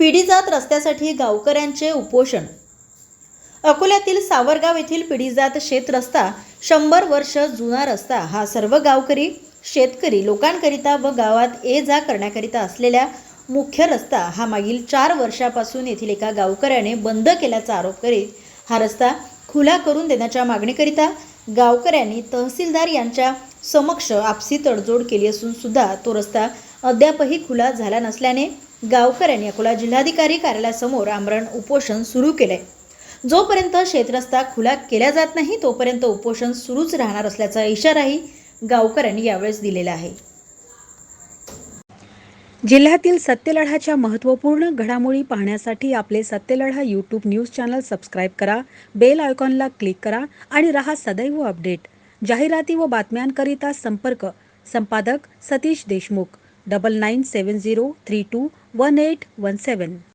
पिढीजात रस्त्यासाठी गावकऱ्यांचे उपोषण. अकोल्यातील सावरगाव येथील पिढीजात शेत रस्ता शंभर वर्ष जुना रस्ता हा सर्व गावकरी शेतकरी लोकांकरिता व गावात ये जा करण्याकरिता असलेल्या मुख्य रस्ता हा मागील चार वर्षापासून येथील एका गावकऱ्याने बंद केल्याचा आरोप करीत हा रस्ता खुला करून देण्याच्या मागणीकरिता गावकऱ्यांनी तहसीलदार यांच्या समक्ष आपसी तडजोड केली असून सुद्धा तो रस्ता अद्यापही खुला झाला नसल्याने गावकऱ्यांनी अकोला जिल्हाधिकारी कार्यालयासमोर आमरण उपोषण सुरू केले जोपर्यंत शेतरस्ता खुला केला जात नाही तोपर्यंत उपोषण सुरूच राहणार असल्याचा इशाराही गावकऱ्यांनी यावेळेस दिलेला आहे. जिल्ह्यातील सत्यलढाच्या महत्त्वपूर्ण घडामोडी पाहण्यासाठी आपले Satyaladha YouTube news channel subscribe करा बेल आयकॉनला क्लिक करा आणि रहा सदैव अपडेट जाहिराती व बातम्यांकरिता संपर्क संपादक सतीश देशमुख. 9970321817.